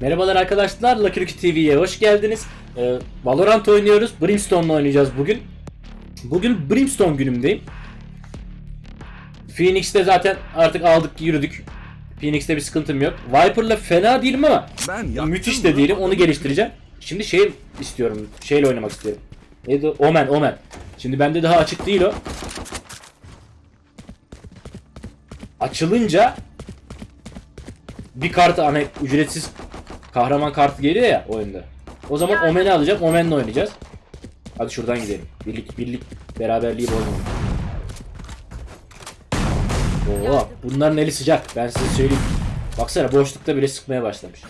Merhabalar arkadaşlar, Lucky Lucky TV'ye hoş geldiniz. Ee, Valorant oynuyoruz, Brimstone'la oynayacağız bugün. Bugün Brimstone günümdeyim. Phoenix'te zaten artık aldık yürüdük. Phoenix'te bir sıkıntım yok. Viper'la fena değilim ama Ben müthiş de değilim, onu geliştireceğim. Şimdi şey istiyorum, şeyle oynamak istiyorum. Neydi? Omen, Omen. Şimdi bende daha açık değil o. Açılınca bir kart hani ücretsiz kahraman kartı geliyor ya oyunda. O zaman Omen'i alacağım. Omen'le oynayacağız. Hadi şuradan gidelim. Birlik birlik beraberliği bozmayalım. Oo, bunların eli sıcak. Ben size söyleyeyim. Baksana boşlukta bile sıkmaya başlamış.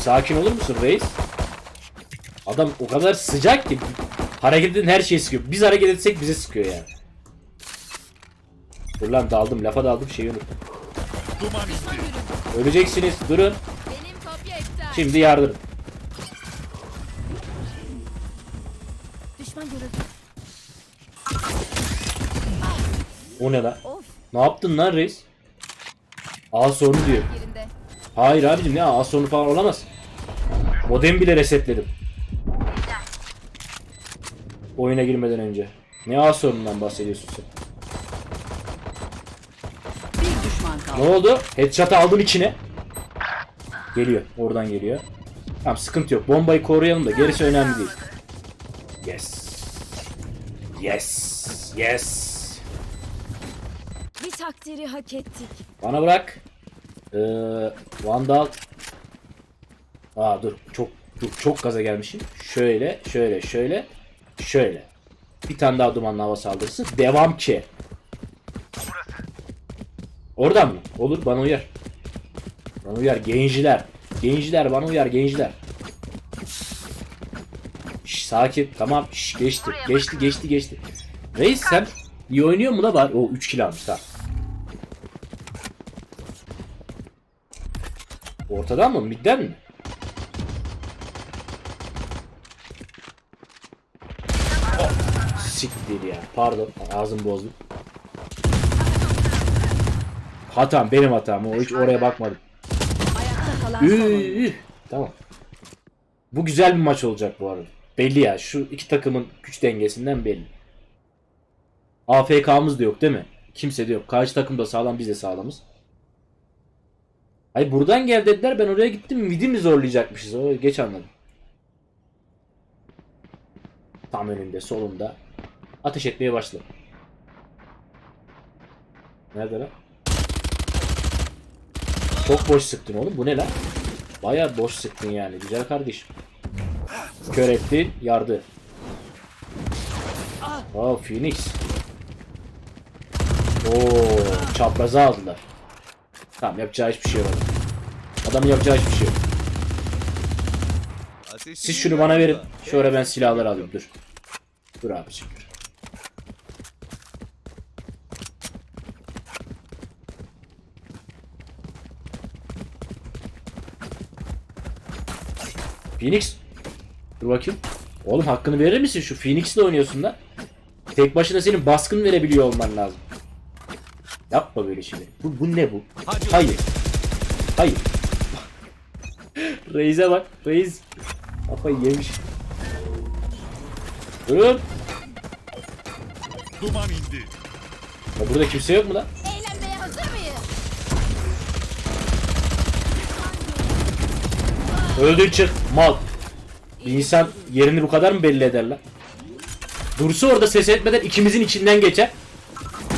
Sakin olur musun reis? Adam o kadar sıcak ki hareket eden her şeyi sıkıyor. Biz hareket etsek bize sıkıyor yani. Dur lan daldım lafa daldım şeyi unuttum. Öleceksiniz durun. Şimdi yardırın. Düşman görüldü. O ne lan? Of Ne yaptın lan reis? A sorunu diyor. Hayır abicim ne A sorunu falan olamaz. Modem bile resetledim. Oyuna girmeden önce. Ne A sorunundan bahsediyorsun sen? Bir düşman kaldı. Ne oldu? Headshot'ı aldım içine. Geliyor. Oradan geliyor. Tamam sıkıntı yok. Bombayı koruyalım da gerisi önemli değil. Yes. Yes. Yes. Bir takdiri hak ettik. Bana bırak. Ee, Vandal. Aa dur. Çok dur çok gaza gelmişim. Şöyle, şöyle, şöyle, şöyle. Bir tane daha dumanlı hava saldırısı. Devam ki. Oradan mı? Olur bana uyar. Bana uyar genciler. Genciler bana uyar genciler. Şş, sakin tamam Şş, geçti geçti geçti geçti. Reis sen iyi oynuyor mu da var? O 3 kill almış tamam. Ortadan mı? Midden mi? Oh, siktir ya. Pardon. Ağzım bozdum. Hatam. Benim hatam. O hiç oraya bakmadım. Ayakta kalan son. Üh, tamam. Bu güzel bir maç olacak bu arada. Belli ya. Şu iki takımın güç dengesinden belli. AFK'mız da yok değil mi? Kimse de yok. Karşı takım da sağlam biz de sağlamız. Ay buradan gel dediler ben oraya gittim midi mi zorlayacakmışız o geç anladım. Tam önünde solunda. Ateş etmeye başladı. Nerede lan? Çok boş sıktın oğlum bu ne lan? Baya boş sıktın yani güzel kardeşim. Kör ettin yardı. Aa Phoenix. Oo çapraza aldılar. Tamam yapacağı hiçbir şey yok. Adamın yapacağı hiçbir şey yok. Siz şunu bana verin. Şöyle ben silahları alayım dur. Dur abiciğim dur. Phoenix. Dur bakayım. Oğlum hakkını verir misin? Şu Phoenix'le oynuyorsun da. Tek başına senin baskın verebiliyor olman lazım. Yapma böyle şeyleri. Bu, bu ne bu? Hayır. Hayır. Reis'e bak. Reis. Kafayı yemiş. Durun. Duman indi. Ya burada kimse yok mu lan? Eğlenmeye hazır mıyız? Öldür çık. Mal. Bir insan yerini bu kadar mı belli eder lan? Dursa orada ses etmeden ikimizin içinden geçer.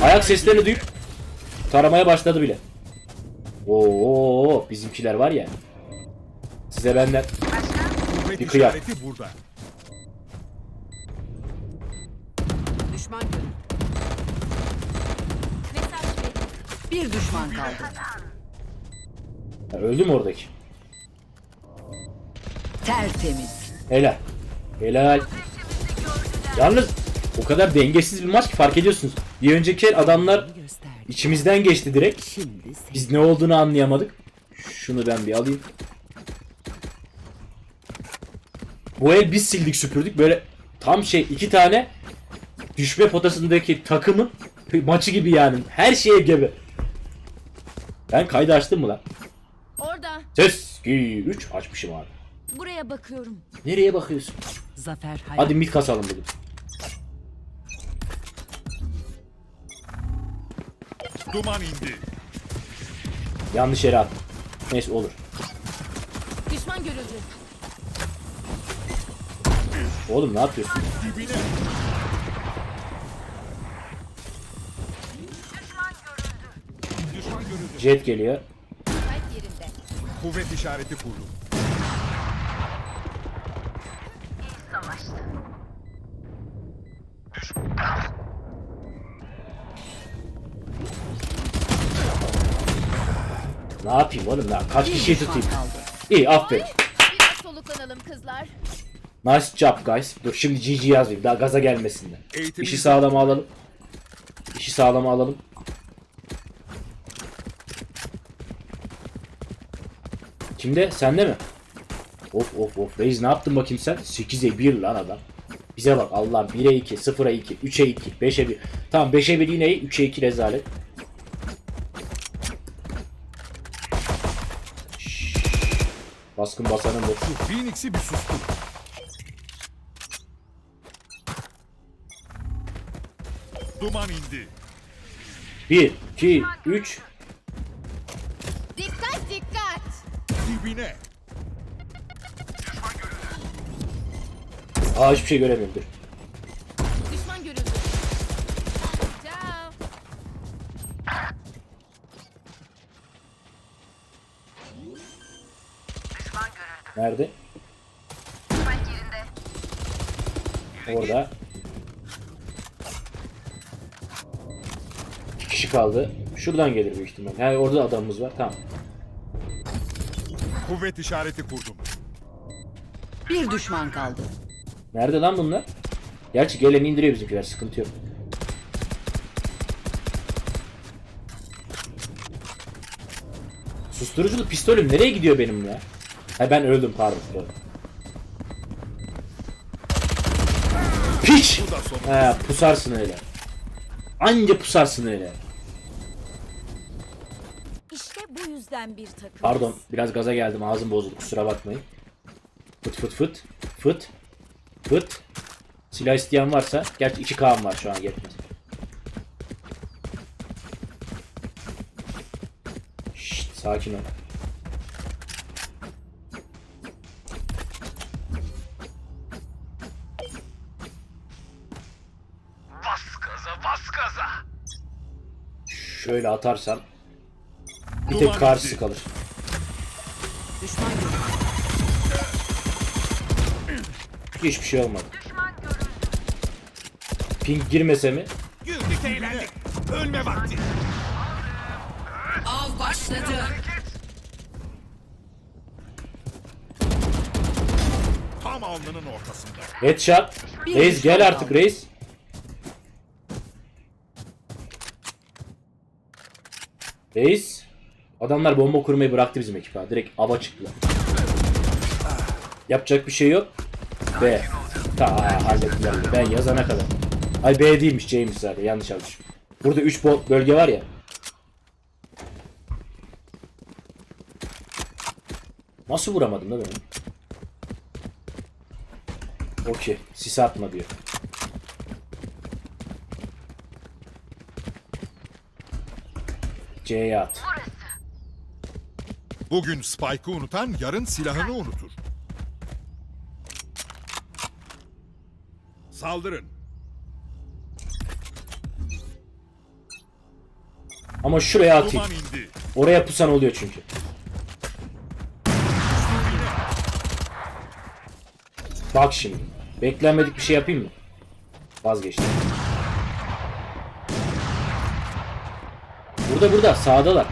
Ayak seslerini duyup taramaya başladı bile. Oo bizimkiler var ya. Size benden Bir kıyak. Düşman görüldü. Bir düşman kaldı. Ha, öldü mü oradaki? Tertemiz. Helal. Helal. Yalnız o kadar dengesiz bir maç ki fark ediyorsunuz. Bir önceki el adamlar içimizden geçti direkt. Biz ne olduğunu anlayamadık. Şunu ben bir alayım. Bu el biz sildik süpürdük. Böyle tam şey iki tane düşme potasındaki takımın maçı gibi yani. Her şeye gebe. Ben kaydı açtım mı lan? Orada. Ses 2 3 açmışım abi. Buraya bakıyorum. Nereye bakıyorsun? Zafer hayat. Hadi mid kasalım bugün. Duman indi. Yanlış yere attım. Neyse olur. Düşman görüldü. Oğlum ne yapıyorsun? Dibine. Düşman görüldü. Jet geliyor. Kuvvet işareti kurdum. Ne yapayım oğlum ya? Kaç kişiyi tutayım? İyi aferin. Biraz soluklanalım kızlar. Nice job guys. Dur şimdi GG yazayım daha gaza gelmesinler. Eğitim İşi sağlama alalım. İşi sağlama alalım. Kimde? Sende mi? Of of of. Reis ne yaptın bakayım sen? 8'e 1 lan adam. Bize bak Allah'ım 1'e 2, 0'a 2, 3'e 2, 5'e 1. Tamam 5'e 1 yine iyi, 3'e 2 rezalet. Şşş. Baskın basanın boşu. Şu Phoenix'i bir sustur. Duman indi. 1, 2, 3. Dikkat dikkat. Dibine. Aa hiçbir şey göremiyorum dur. Düşman görüldü. Ciao. Nerede? Orada. İki kişi kaldı. Şuradan gelir büyük ihtimal. Ha orada adamımız var. Tamam. Kuvvet işareti kurdum. Bir düşman kaldı. Nerede lan bunlar? Gerçi gelen indiriyor bizimkiler. Sıkıntı yok. Susturuculu pistolüm nereye gidiyor benim ya? Ha ben öldüm pardon. Doğru. Piç! He pusarsın öyle. Anca pusarsın öyle. İşte bu yüzden bir takım. Pardon biraz gaza geldim ağzım bozuldu kusura bakmayın. Fıt fıt fıt fıt fıt. Silah isteyen varsa gerçi iki kağım var şu an yetmez. Şşt sakin ol. Bas gaza bas gaza. Şöyle atarsam bir tek karşısı kalır. Düşman görüldü. Hiçbir şey olmadı. Pink girmese mi? Güldük eğlendik. Ölme vakti. Av başladı. Tam alnının ortasında. Headshot. Bir Reis gel artık reis. Reis. Adamlar bomba kurmayı bıraktı bizim ekip ha. Direkt ava çıktılar. Yapacak bir şey yok. B. Ta hallettiler. Ben yazana kadar. Ay B değilmiş C'ymiş zaten. Yanlış yazmışım. Burada 3 bölge var ya. Nasıl vuramadım da ben? Okey. Sis atma diyor. C'ye at. Bugün Spike'ı unutan yarın silahını unutur. Saldırın. Ama şuraya atayım. Duman indi. Oraya pusan oluyor çünkü. Bak şimdi. Beklenmedik bir şey yapayım mı? Vazgeçtim. Burada burada sağdalar.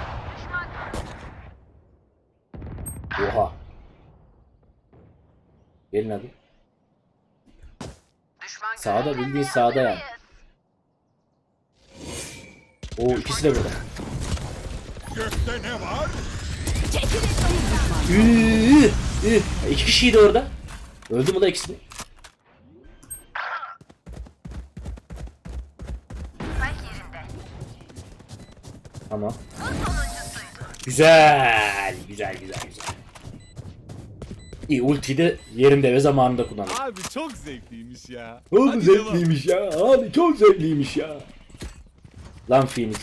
Oha. Gelin hadi. Sağda bildiğin sağda yani. Oo ikisi de burada. Gökte ne var? Üü, üü. İki kişiydi orada. Öldü mü da ikisi de? Tamam. Güzel. Güzel güzel güzel. İyi ultiyi de yerinde ve zamanında kullandım. Abi çok zevkliymiş ya. Oğlum Hadi zevkliymiş ya. Abi çok zevkliymiş ya. Lan Phoenix.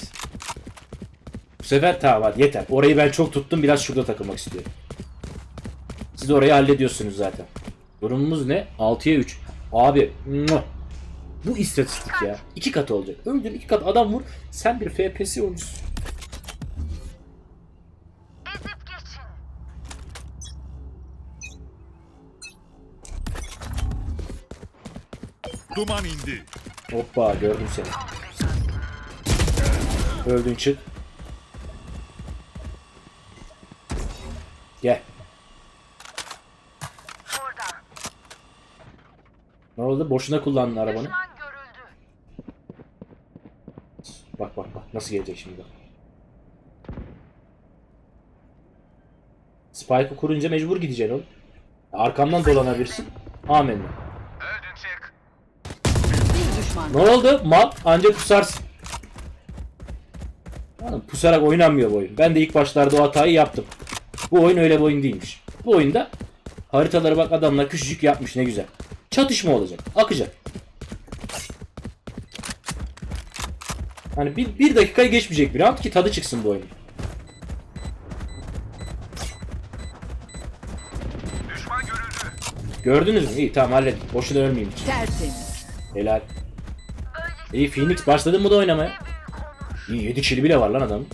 Bu sefer tamam hadi yeter. Orayı ben çok tuttum. Biraz şurada takılmak istiyorum. Siz orayı hallediyorsunuz zaten. Durumumuz ne? 6'ya 3. Abi. muah. Bu istatistik ya. İki katı olacak. Öldür iki kat adam vur. Sen bir FPS oyuncusun. Duman indi. Hoppa gördüm seni. Öldün çık. Gel. Ne oldu? Boşuna kullandın arabanı. Bak bak bak nasıl gelecek şimdi. Spike'ı kurunca mecbur gideceksin oğlum. Arkamdan dolanabilirsin. Amenna. Ne oldu? Mal anca pusarsın. Oğlum, pusarak oynanmıyor bu oyun. Ben de ilk başlarda o hatayı yaptım. Bu oyun öyle bir oyun değilmiş. Bu oyunda haritaları bak adamlar küçücük yapmış ne güzel. Çatışma olacak. Akacak. Hani bir, bir dakikayı geçmeyecek bir round ki tadı çıksın bu oyunun. Gördünüz mü? İyi tamam hallettik. Boşuna ölmeyeyim. tertemiz. Helal. İyi Phoenix başladın mı da oynamaya? İyi 7 kili bile var lan adam.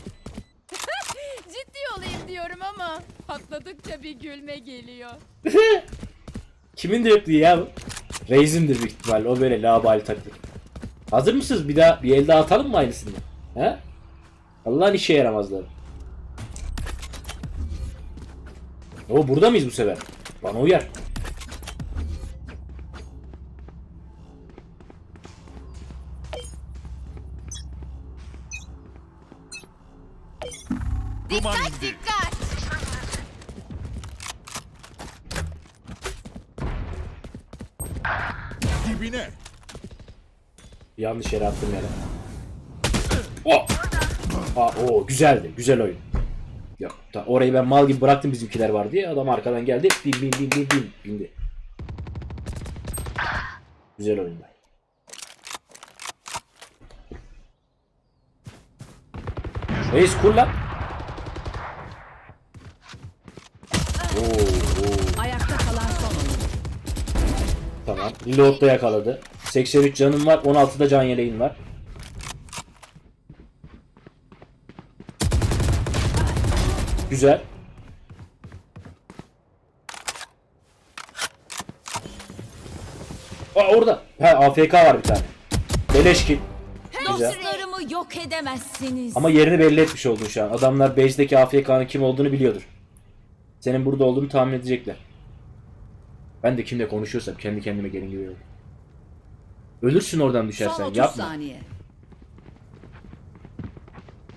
Ciddi olayım diyorum ama patladıkça bir gülme geliyor. Kimin de repliği ya bu? Raze'indir büyük ihtimalle. O böyle labali taktik. Hazır mısınız? Bir daha bir el daha atalım mı aynısını? He? Allah'ın işe yaramazları. O burada mıyız bu sefer? Bana uyar. Yanlış yere attım yere. Oh! Aa, o güzeldi. Güzel oyun. Yok. ta- orayı ben mal gibi bıraktım bizimkiler var diye. Adam arkadan geldi. Bin bin bin bin bin bindi. Güzel oyundu. Reis kur lan. Ayakta kalan son. Tamam. Reload'da yakaladı. 83 canım var. 16'da can yeleğin var. Güzel. Aa orada. Ha AFK var bir tane. Beleş kill. Güzel. Dostlarımı yok edemezsiniz. Ama yerini belli etmiş oldun şu an. Adamlar base'deki AFK'nın kim olduğunu biliyordur. Senin burada olduğunu tahmin edecekler. Ben de kimle konuşuyorsam kendi kendime gelin giriyorum. Ölürsün oradan Son düşersen. 30 Yapma. saniye.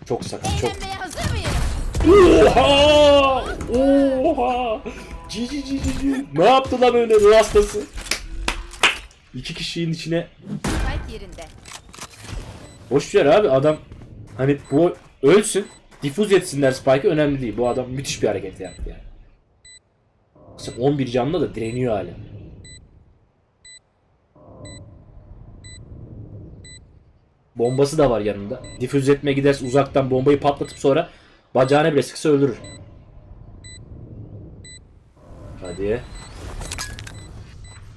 Çok sakat. Çok. Eğlenmeye hazır mıyız? Oha! Oha! Cici cici cici. Ne yaptı lan öyle ruh hastası? İki kişinin içine yerinde. Boş ver abi adam hani bu ölsün difuz etsinler Spike'ı önemli değil. Bu adam müthiş bir hareket yaptı yani. Mesela 11 canlı da direniyor hala. Bombası da var yanında. Difüz etmeye giderse uzaktan bombayı patlatıp sonra bacağına bile sıksa öldürür. Hadi.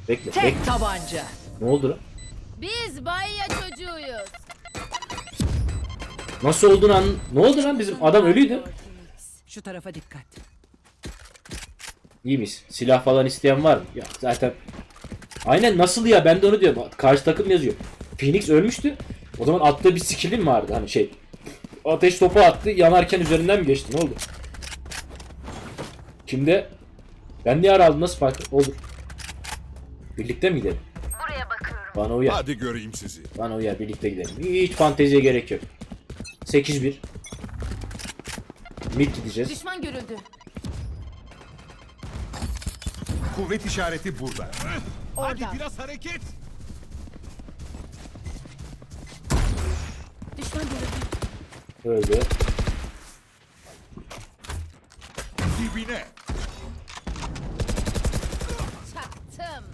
Bekle, bekle. Tek tabanca. Ne oldu lan? Biz Bayya çocuğuyuz. Nasıl olduğunu an... Ne oldu lan bizim adam ölüydü. Şu tarafa dikkat. İyi miyiz? Silah falan isteyen var mı? Ya zaten Aynen nasıl ya ben de onu diyorum. Karşı takım yazıyor. Phoenix ölmüştü. O zaman attığı bir skill'in vardı hani şey. Ateş topu attı yanarken üzerinden mi geçti ne oldu? Kimde? Ben niye aldım nasıl fark olur? Birlikte mi gidelim? Bana uyar. Hadi göreyim sizi. Bana uyar birlikte gidelim. Hiç fanteziye gerek yok. 8-1. Mid gideceğiz. Düşman görüldü. Kuvvet işareti burada. Hadi Orada. biraz hareket. Öyle. Dibine. Çaktım.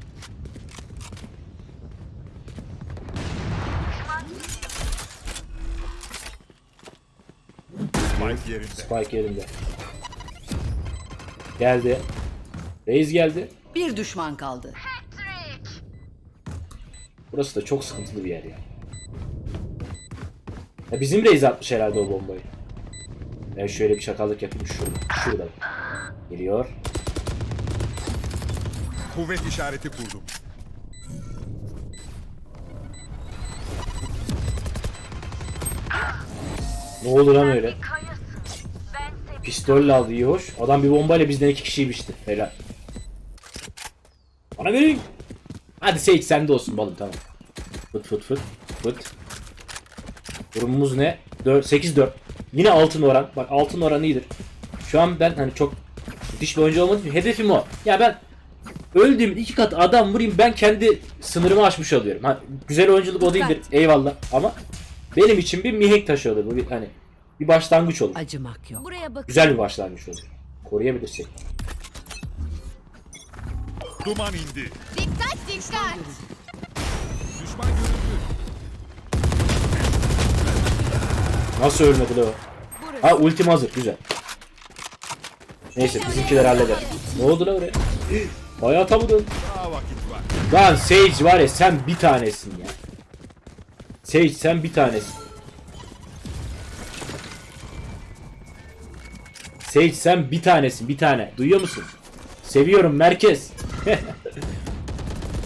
Spike yerinde. Spike yerinde. Geldi. Reis geldi. Bir düşman kaldı. Burası da çok sıkıntılı bir yer ya. Yani ya bizim Reis atmış herhalde o bombayı. Ben şöyle bir şakallık yapayım şurada. Şurada. Geliyor. Kuvvet işareti kurdum. Ne oldu lan öyle? Pistolle aldı iyi hoş. Adam bir bombayla bizden iki kişiyi biçti. Helal. Bana verin. Hadi Sage sende olsun balım tamam. Fıt fıt fıt fıt. Durumumuz ne? 4, 8-4. Yine altın oran. Bak altın oran iyidir. Şu an ben hani çok müthiş bir oyuncu olmadığım için hedefim o. Ya ben öldüğüm iki kat adam vurayım ben kendi sınırımı aşmış oluyorum. Ha, güzel oyunculuk o değildir eyvallah ama benim için bir mihenk taşı olur. Bu bir hani bir başlangıç olur. Acımak yok. Buraya bak. Güzel bir başlangıç olur. Koruyabilirsek. Duman indi. Dikkat dikkat. Düşman görüldü. Nasıl ölmedi lan o? Ha ultim hazır güzel. Neyse bizimkiler halleder. Ne oldu lan oraya? Hayata var. Lan Sage var ya sen bir tanesin ya. Sage sen bir tanesin. Sage sen bir tanesin bir tane. Duyuyor musun? Seviyorum merkez.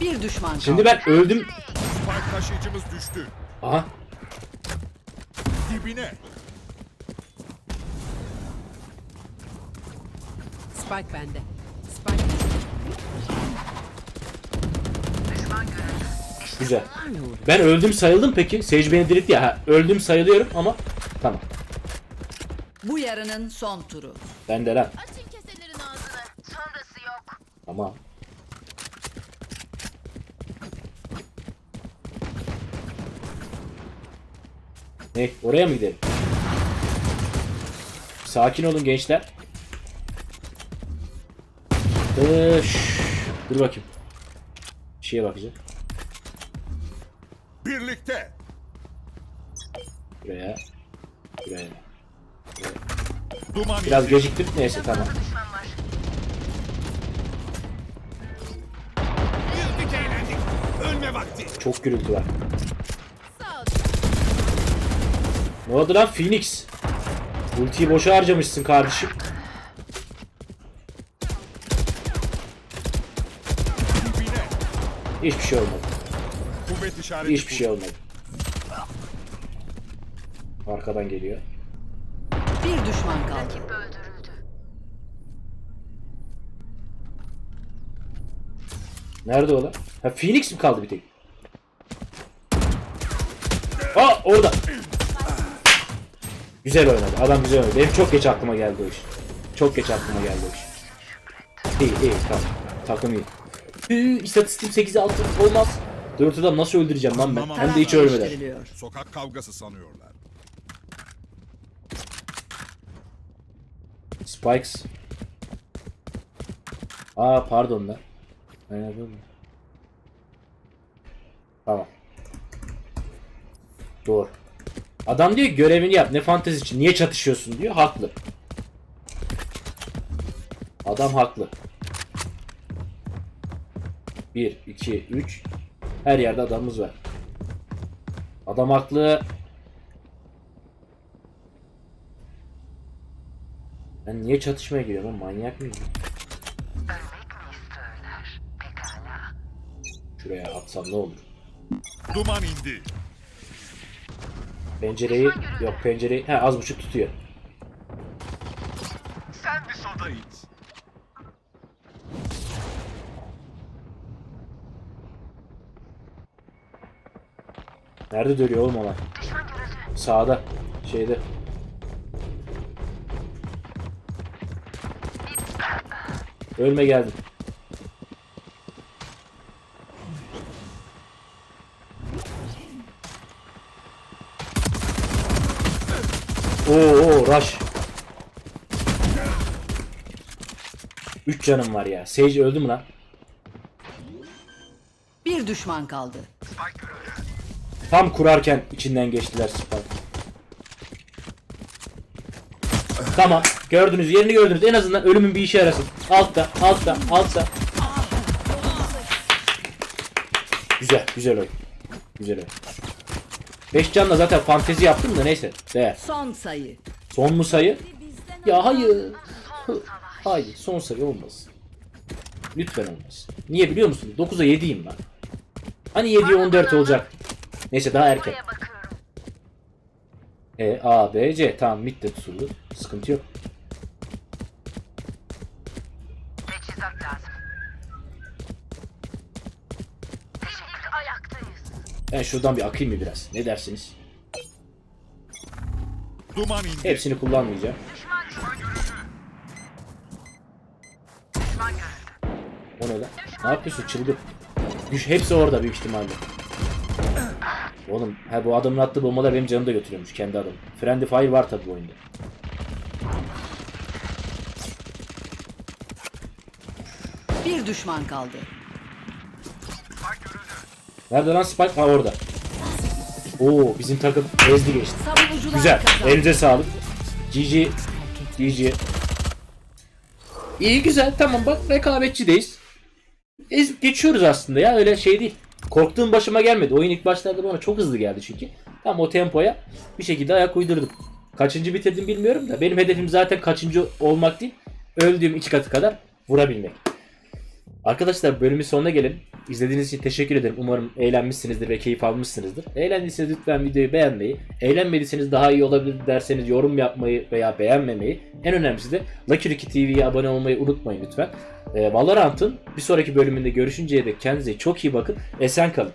Bir düşman kaldı. Şimdi ben öldüm. Spike taşıyıcımız düştü. Aha. Dibine. Spike bende. Spike Güzel. Ben öldüm sayıldım peki. Sage beni diriltti ya. Ha, öldüm sayılıyorum ama tamam. Bu yarının son turu. Ben de lan. Açın keselerin ağzını. Sonrası yok. Tamam. Ne? Oraya mı gidelim? Sakin olun gençler. Şş, dur bakayım. Bir şeye bakacağım. Birlikte. Buraya. Buraya. Duman Biraz geciktim. Neyse tamam. Çok gürültü var. Ne oldu lan Phoenix? Ultiyi boşa harcamışsın kardeşim. Hiçbir şey olmadı. Kuvvet işareti Hiçbir şey olmadı. Arkadan geliyor. Bir düşman kaldı. Nerede o lan? Ha Phoenix mi kaldı bir tek? Aa orada. Güzel oynadı. Adam güzel oynadı. Benim çok geç aklıma geldi o iş. Çok geç aklıma geldi o iş. İyi iyi tamam. Takım iyi. Üü, istatistiğim 8'e 6 olmaz. Dört adam nasıl öldüreceğim lan ben? Hem de hiç ölmeden. Sokak kavgası sanıyorlar. Spikes. Aa pardon lan. Ben yapıyorum. Tamam. Doğru. Adam diyor görevini yap. Ne fantezi için? Niye çatışıyorsun diyor. Haklı. Adam haklı. 1, 2, 3. Her yerde adamımız var. Adam haklı. Ben niye çatışmaya giriyorum? Manyak mıyım? Şuraya atsam ne olur? Duman indi. Pencereyi yok pencereyi he az buçuk tutuyor. Sen bir soda iç. Nerede dönüyor oğlum ona? Sağda. Şeyde. Ölme geldim. Oo, rush. 3 canım var ya. Sage öldü mü lan? Bir düşman kaldı. Tam kurarken içinden geçtiler Spike. Tamam. Gördünüz yerini gördünüz. En azından ölümün bir işe yarasın. Altta, altta, altta. Güzel, güzel oyun. Güzel oyun. 5 canla zaten fantezi yaptım da neyse. Değer. Son sayı. Son mu sayı? Ya hayır. Hayır son sayı olmaz. Lütfen olmaz. Niye biliyor musunuz? 9'a 7'yim ben. Hani 7'ye 14 olacak. Neyse daha erken. E, A, B, C. Tamam mid de tutuldu. Sıkıntı yok. Ben şuradan bir akayım mı biraz? Ne dersiniz? Duman indi. Hepsini kullanmayacağım. O ne lan? Ne yapıyorsun çılgın? Düş hepsi orada büyük ihtimalle. Oğlum ha bu adamın attığı bombalar benim canımı da götürüyormuş kendi adam. Friendly Fire var tabi bu oyunda. Bir düşman kaldı. Nerede lan Spike? Ha orada. Oo bizim takım ezdi geçti. Güzel. Elinize sağlık. GG. GG. İyi güzel tamam bak rekabetçideyiz. Ez, geçiyoruz aslında ya öyle şey değil. Korktuğum başıma gelmedi. Oyun ilk başlarda bana çok hızlı geldi çünkü. Tam o tempoya bir şekilde ayak uydurdum. Kaçıncı bitirdim bilmiyorum da benim hedefim zaten kaçıncı olmak değil. Öldüğüm iki katı kadar vurabilmek. Arkadaşlar bölümün sonuna gelelim. İzlediğiniz için teşekkür ederim. Umarım eğlenmişsinizdir ve keyif almışsınızdır. Eğlendiyseniz lütfen videoyu beğenmeyi, eğlenmediyseniz daha iyi olabilir derseniz yorum yapmayı veya beğenmemeyi, en önemlisi de Lucky Ricky TV'ye abone olmayı unutmayın lütfen. Ee, Valorant'ın bir sonraki bölümünde görüşünceye dek kendinize çok iyi bakın. Esen kalın.